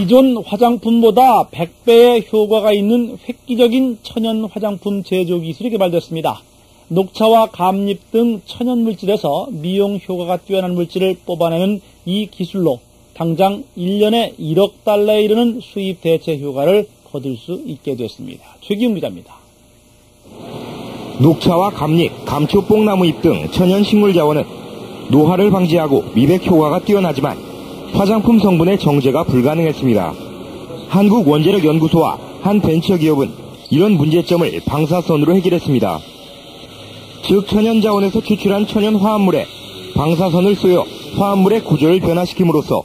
기존 화장품보다 100배의 효과가 있는 획기적인 천연 화장품 제조 기술이 개발됐습니다. 녹차와 감잎 등 천연 물질에서 미용 효과가 뛰어난 물질을 뽑아내는 이 기술로 당장 1년에 1억 달러에 이르는 수입 대체 효과를 거둘 수 있게 됐습니다. 최기훈 기자입니다. 녹차와 감잎, 감초 뽕나무 잎 등 천연 식물 자원은 노화를 방지하고 미백 효과가 뛰어나지만 화장품 성분의 정제가 불가능했습니다. 한국원자력연구소와 한 벤처기업은 이런 문제점을 방사선으로 해결했습니다. 즉 천연 자원에서 추출한 천연 화합물에 방사선을 쏘여 화합물의 구조를 변화시킴으로써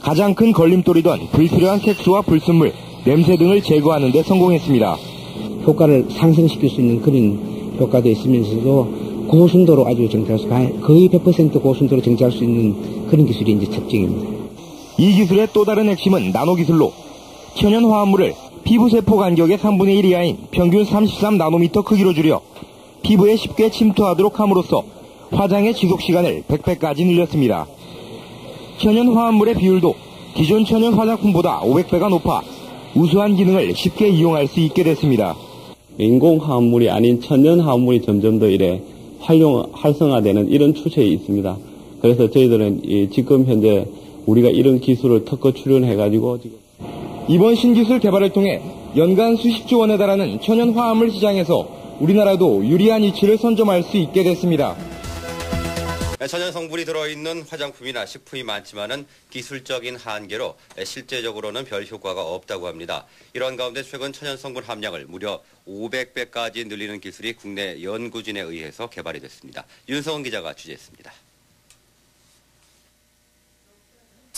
가장 큰 걸림돌이던 불필요한 색소와 불순물, 냄새 등을 제거하는 데 성공했습니다. 효과를 상승시킬 수 있는 그런 효과도 있으면서도 고순도로 아주 정제할 수, 거의 100% 고순도로 정제할 수 있는 그런 기술이 이제 특징입니다. 이 기술의 또 다른 핵심은 나노 기술로 천연 화합물을 피부 세포 간격의 3분의 1 이하인 평균 33 나노미터 크기로 줄여 피부에 쉽게 침투하도록 함으로써 화장의 지속 시간을 100배까지 늘렸습니다. 천연 화합물의 비율도 기존 천연 화장품보다 500배가 높아 우수한 기능을 쉽게 이용할 수 있게 됐습니다. 인공 화합물이 아닌 천연 화합물이 점점 더 이래 활용 활성화되는 이런 추세에 있습니다. 그래서 저희들은 지금 현재 우리가 이런 기술을 특허 출연해가지고 지금 이번 신기술 개발을 통해 연간 수십조 원에 달하는 천연 화합물 시장에서 우리나라도 유리한 위치를 선점할 수 있게 됐습니다. 천연 성분이 들어있는 화장품이나 식품이 많지만은 기술적인 한계로 실제적으로는 별 효과가 없다고 합니다. 이런 가운데 최근 천연 성분 함량을 무려 500배까지 늘리는 기술이 국내 연구진에 의해서 개발이 됐습니다. 윤성원 기자가 취재했습니다.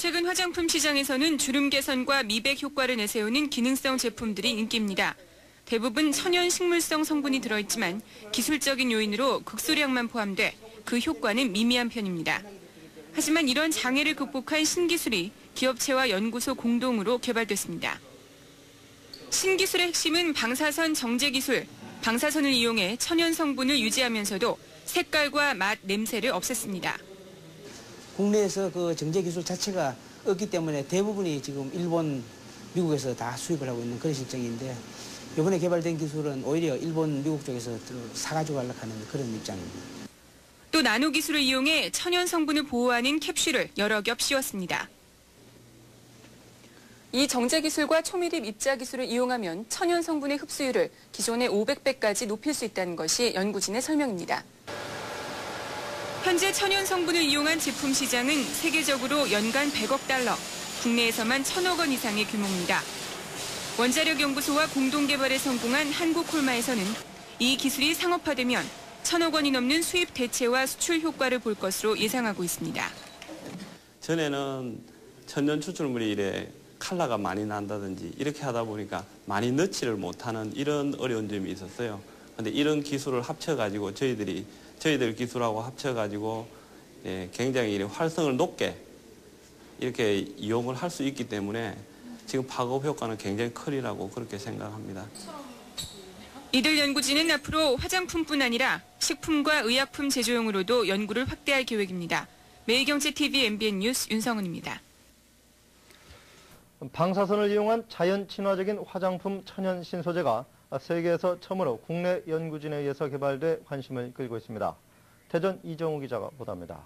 최근 화장품 시장에서는 주름 개선과 미백 효과를 내세우는 기능성 제품들이 인기입니다. 대부분 천연 식물성 성분이 들어있지만 기술적인 요인으로 극소량만 포함돼 그 효과는 미미한 편입니다. 하지만 이런 장애를 극복한 신기술이 기업체와 연구소 공동으로 개발됐습니다. 신기술의 핵심은 방사선 정제 기술. 방사선을 이용해 천연 성분을 유지하면서도 색깔과 맛, 냄새를 없앴습니다. 국내에서 그 정제 기술 자체가 없기 때문에 대부분이 지금 일본, 미국에서 다 수입을 하고 있는 그런 실정인데 이번에 개발된 기술은 오히려 일본, 미국 쪽에서 사가지고 가려고 하는 그런 입장입니다. 또 나노 기술을 이용해 천연 성분을 보호하는 캡슐을 여러 겹 씌웠습니다. 이 정제 기술과 초미립 입자 기술을 이용하면 천연 성분의 흡수율을 기존의 500배까지 높일 수 있다는 것이 연구진의 설명입니다. 현재 천연 성분을 이용한 제품 시장은 세계적으로 연간 100억 달러, 국내에서만 1000억 원 이상의 규모입니다. 원자력 연구소와 공동 개발에 성공한 한국콜마에서는 이 기술이 상업화되면 1000억 원이 넘는 수입 대체와 수출 효과를 볼 것으로 예상하고 있습니다. 전에는 천연 추출물이 이래 칼라가 많이 난다든지 이렇게 하다 보니까 많이 넣지를 못하는 이런 어려운 점이 있었어요. 근데 이런 기술을 합쳐가지고 저희들이 저희들 기술하고 합쳐가지고 예, 굉장히 활성을 높게 이렇게 이용을 할 수 있기 때문에 지금 파급 효과는 굉장히 크리라고 그렇게 생각합니다. 이들 연구진은 앞으로 화장품뿐 아니라 식품과 의약품 제조용으로도 연구를 확대할 계획입니다. 매일경제TV MBN 뉴스 윤성은입니다. 방사선을 이용한 자연 친화적인 화장품 천연 신소재가 세계에서 처음으로 국내 연구진에 의해서 개발돼 관심을 끌고 있습니다. 대전 이정우 기자가 보도합니다.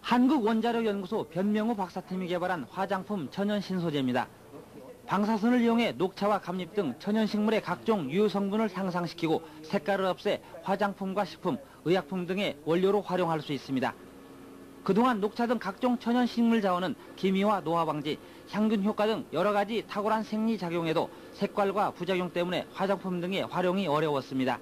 한국원자력연구소 변명호 박사팀이 개발한 화장품 천연 신소재입니다. 방사선을 이용해 녹차와 감잎 등 천연식물의 각종 유효 성분을 향상시키고 색깔을 없애 화장품과 식품, 의약품 등의 원료로 활용할 수 있습니다. 그동안 녹차 등 각종 천연식물 자원은 기미와 노화 방지, 향균 효과 등 여러 가지 탁월한 생리작용에도 색깔과 부작용 때문에 화장품 등의 활용이 어려웠습니다.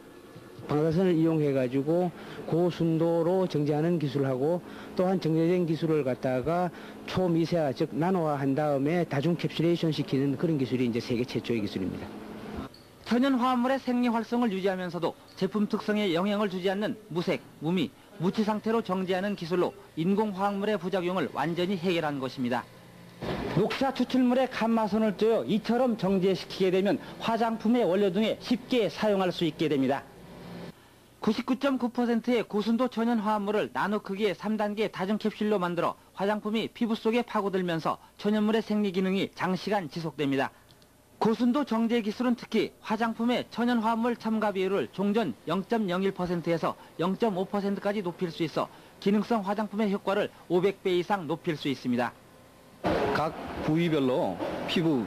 방사선을 이용해가지고 고순도로 정제하는 기술하고 또한 정제된 기술을 갖다가 초미세화 즉 나노화한 다음에 다중 캡슐레이션 시키는 그런 기술이 이제 세계 최초의 기술입니다. 천연 화합물의 생리 활성을 유지하면서도 제품 특성에 영향을 주지 않는 무색, 무미, 무치 상태로 정제하는 기술로 인공 화학물의 부작용을 완전히 해결한 것입니다. 녹차 추출물에 감마선을 쪄 이처럼 정제시키게 되면 화장품의 원료 등에 쉽게 사용할 수 있게 됩니다. 99.9%의 고순도 천연 화합물을 나노 크기의 3단계 다중 캡슐로 만들어 화장품이 피부 속에 파고들면서 천연물의 생리 기능이 장시간 지속됩니다. 고순도 정제 기술은 특히 화장품의 천연 화합물 첨가 비율을 종전 0.01%에서 0.5%까지 높일 수 있어 기능성 화장품의 효과를 500배 이상 높일 수 있습니다. 각 부위별로 피부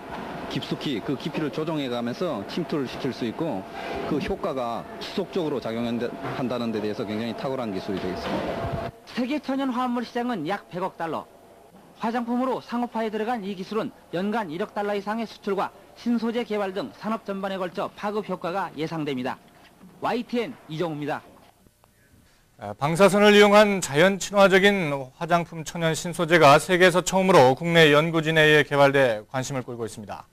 깊숙이 그 깊이를 조정해 가면서 침투를 시킬 수 있고 그 효과가 지속적으로 작용한다는 데 대해서 굉장히 탁월한 기술이 되겠습니다. 세계 천연 화합물 시장은 약 100억 달러. 화장품으로 상업화에 들어간 이 기술은 연간 1억 달러 이상의 수출과 신소재 개발 등 산업 전반에 걸쳐 파급 효과가 예상됩니다. YTN 이정우입니다. 아, 방사선을 이용한 자연 친화적인 화장품 천연 신소재가 세계에서 처음으로 국내 연구진에 의해 개발돼 관심을 끌고 있습니다.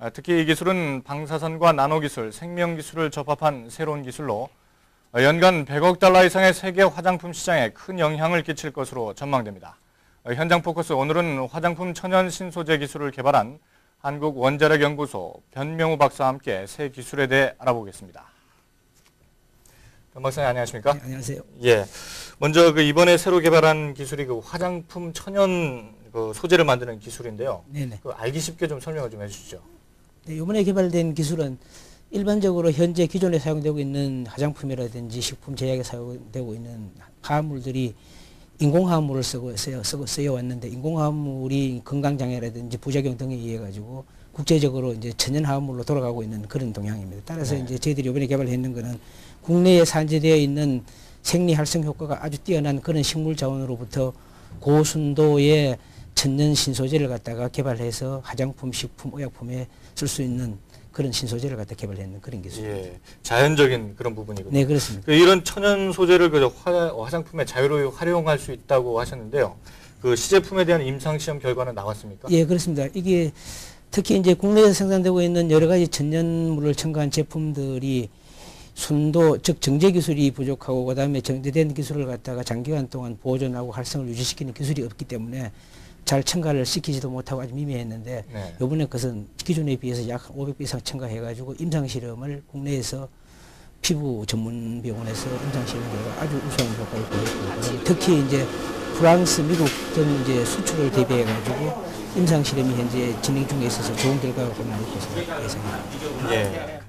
아, 특히 이 기술은 방사선과 나노기술, 생명기술을 접합한 새로운 기술로 연간 100억 달러 이상의 세계 화장품 시장에 큰 영향을 끼칠 것으로 전망됩니다. 현장 포커스 오늘은 화장품 천연 신소재 기술을 개발한 한국 원자력 연구소 변명우 박사와 함께 새 기술에 대해 알아보겠습니다. 변 박사님 안녕하십니까? 네, 안녕하세요. 예. 먼저 그 이번에 새로 개발한 기술이 그 화장품 천연 그 소재를 만드는 기술인데요. 네네. 그 알기 쉽게 좀 설명을 좀 해주시죠. 네, 이번에 개발된 기술은 일반적으로 현재 기존에 사용되고 있는 화장품이라든지 식품 제약에 사용되고 있는 화합물들이 인공화합물을 쓰고 쓰여, 쓰고 쓰여 왔는데 인공화합물이 건강장애라든지 부작용 등에 의해 가지고 국제적으로 이제 천연화합물로 돌아가고 있는 그런 동향입니다. 따라서 네. 이제 저희들이 이번에 개발했는 거는 국내에 산재되어 있는 생리 활성 효과가 아주 뛰어난 그런 식물 자원으로부터 고순도의 천연 신소재를 갖다가 개발해서 화장품, 식품, 의약품에 쓸 수 있는 그런 신소재를 갖다 개발했는 그런 기술입니다. 예. 자연적인 그런 부분이군요. 네, 그렇습니다. 그 이런 천연 소재를 그 화, 화장품에 자유로이 활용할 수 있다고 하셨는데요. 그 시제품에 대한 임상 시험 결과는 나왔습니까? 예, 그렇습니다. 이게 특히 이제 국내에서 생산되고 있는 여러 가지 천연물을 첨가한 제품들이 순도 즉 정제 기술이 부족하고 그다음에 정제된 기술을 갖다가 장기간 동안 보존하고 활성을 유지시키는 기술이 없기 때문에 잘 첨가를 시키지도 못하고 아주 미미했는데 네. 이번에 그것은 기존에 비해서 약 500배 이상 첨가해가지고 임상 실험을 국내에서 피부 전문 병원에서 임상 실험 결과 아주 우수한 효과를 보였고 특히 이제 프랑스, 미국 등 이제 수출을 대비해가지고 임상 실험이 현재 진행 중에 있어서 좋은 결과가 나올 것으로 예상합니다. 예.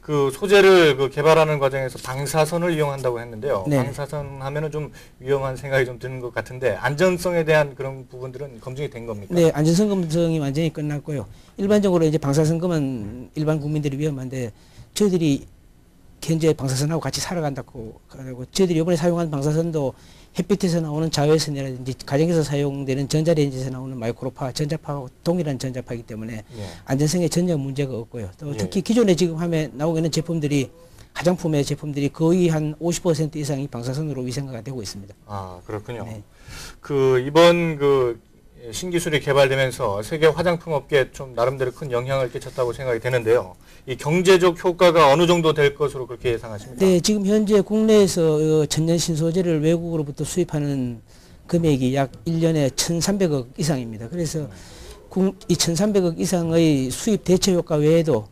그 소재를 그 개발하는 과정에서 방사선을 이용한다고 했는데요. 네. 방사선 하면은 좀 위험한 생각이 좀 드는 것 같은데 안전성에 대한 그런 부분들은 검증이 된 겁니까? 네, 안전성 검증이 완전히 끝났고요. 일반적으로 이제 방사선금은 일반 국민들이 위험한데 저희들이 현재 방사선하고 같이 살아간다고 하고 저희들이 이번에 사용한 방사선도 햇빛에서 나오는 자외선이라든지 가정에서 사용되는 전자레인지에서 나오는 마이크로파, 전자파하고 동일한 전자파이기 때문에 예. 안전성에 전혀 문제가 없고요. 또 예. 특히 기존에 지금 화면에 나오고 있는 제품들이 화장품의 제품들이 거의 한 50% 이상이 방사선으로 위생화가 되고 있습니다. 아 그렇군요. 네. 그 이번 그 신기술이 개발되면서 세계 화장품 업계에 좀 나름대로 큰 영향을 끼쳤다고 생각이 되는데요. 이 경제적 효과가 어느 정도 될 것으로 그렇게 예상하십니까? 네, 지금 현재 국내에서 어, 천연 신 소재를 외국으로부터 수입하는 금액이 약 1년에 1,300억 이상입니다. 그래서 국- 이 1,300억 이상의 수입 대체 효과 외에도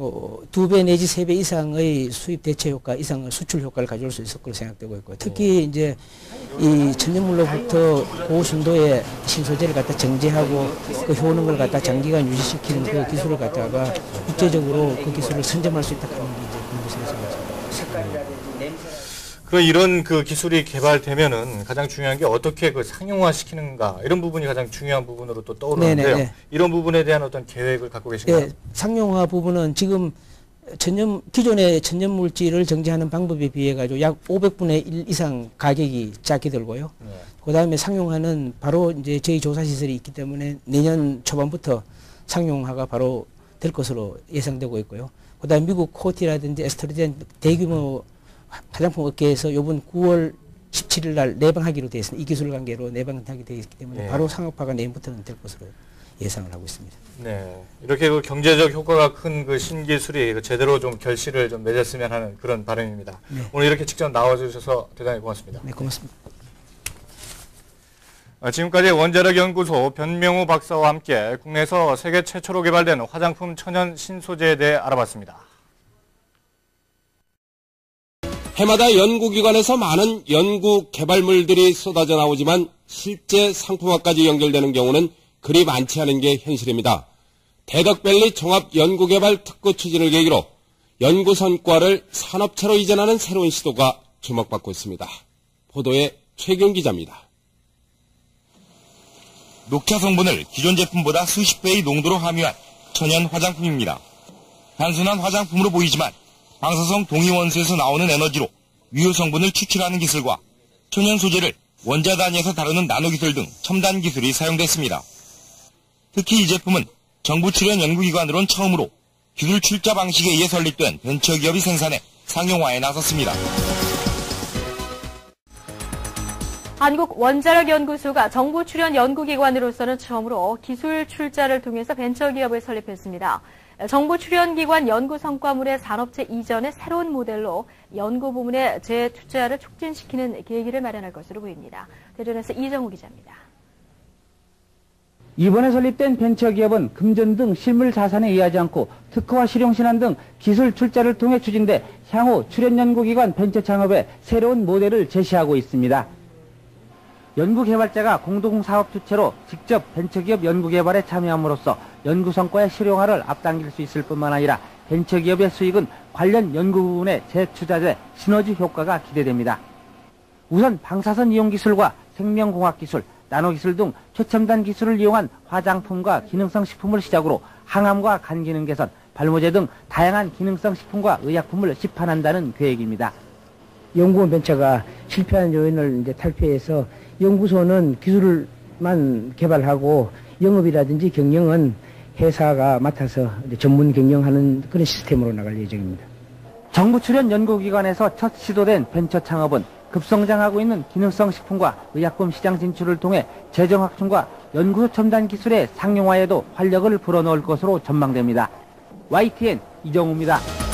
어, 두배 내지 세 배 이상의 수입 대체 효과 이상의 수출 효과를 가져올 수 있을 것으로 생각되고 있고 특히 이제 이 천연물로부터 고순도의 신소재를 갖다 정제하고 그 효능을 갖다 장기간 유지시키는 그 기술을 갖다가 국제적으로 그 기술을 선점할 수 있다는 게 이제 공부생에서 그 이런 그 기술이 개발되면은 가장 중요한 게 어떻게 그 상용화 시키는가 이런 부분이 가장 중요한 부분으로 또 떠오르는데요. 네네, 네. 이런 부분에 대한 어떤 계획을 갖고 계신가요? 예, 상용화 부분은 지금 천연 기존의 천연 물질을 정제하는 방법에 비해 가지고 약 500분의 1 이상 가격이 작게 들고요. 네. 그다음에 상용화는 바로 이제 저희 조사 시설이 있기 때문에 내년 초반부터 상용화가 바로 될 것으로 예상되고 있고요. 그다음에 미국 코티라든지 에스트로젠 대규모 화장품 업계에서 이번 9월 17일 날 내방하기로 되어 있습니다. 이 기술 관계로 내방하게 되어 있기 때문에 네. 바로 상업화가 내년부터는 될 것으로 예상을 하고 있습니다. 네. 이렇게 그 경제적 효과가 큰 그 신기술이 그 제대로 좀 결실을 좀 맺었으면 하는 그런 바람입니다. 네. 오늘 이렇게 직접 나와주셔서 대단히 고맙습니다. 네, 고맙습니다. 어, 지금까지 원자력연구소 변명우 박사와 함께 국내에서 세계 최초로 개발된 화장품 천연 신소재에 대해 알아봤습니다. 해마다 연구기관에서 많은 연구 개발물들이 쏟아져 나오지만 실제 상품화까지 연결되는 경우는 그리 많지 않은 게 현실입니다. 대덕밸리 종합연구개발 특구 추진을 계기로 연구 성과를 산업체로 이전하는 새로운 시도가 주목받고 있습니다. 보도에 최경 기자입니다. 녹차 성분을 기존 제품보다 수십 배의 농도로 함유한 천연 화장품입니다. 단순한 화장품으로 보이지만 방사성 동위원소에서 나오는 에너지로 유효 성분을 추출하는 기술과 천연 소재를 원자 단위에서 다루는 나노 기술 등 첨단 기술이 사용됐습니다. 특히 이 제품은 정부 출연 연구기관으론 처음으로 기술 출자 방식에 의해 설립된 벤처 기업이 생산해 상용화에 나섰습니다. 한국원자력연구소가 정부 출연 연구기관으로서는 처음으로 기술 출자를 통해서 벤처기업을 설립했습니다. 정부 출연기관 연구 성과물의 산업체 이전의 새로운 모델로 연구 부문의 재투자를 촉진시키는 계기를 마련할 것으로 보입니다. 대전에서 이정우 기자입니다. 이번에 설립된 벤처기업은 금전 등 실물 자산에 의하지 않고 특허와 실용신안 등 기술 출자를 통해 추진돼 향후 출연연구기관 벤처 창업에 새로운 모델을 제시하고 있습니다. 연구개발자가 공동사업 주체로 직접 벤처기업 연구개발에 참여함으로써 연구 성과의 실용화를 앞당길 수 있을 뿐만 아니라 벤처기업의 수익은 관련 연구 부분에 재투자돼 시너지 효과가 기대됩니다. 우선 방사선 이용 기술과 생명공학 기술, 나노 기술 등 최첨단 기술을 이용한 화장품과 기능성 식품을 시작으로 항암과 간 기능 개선, 발모제 등 다양한 기능성 식품과 의약품을 시판한다는 계획입니다. 연구원 벤처가 실패한 요인을 이제 탈피해서 연구소는 기술만 개발하고 영업이라든지 경영은 회사가 맡아서 전문 경영하는 그런 시스템으로 나갈 예정입니다. 정부 출연 연구기관에서 첫 시도된 벤처 창업은 급성장하고 있는 기능성 식품과 의약품 시장 진출을 통해 재정 확충과 연구소 첨단 기술의 상용화에도 활력을 불어넣을 것으로 전망됩니다. YTN 이정우입니다.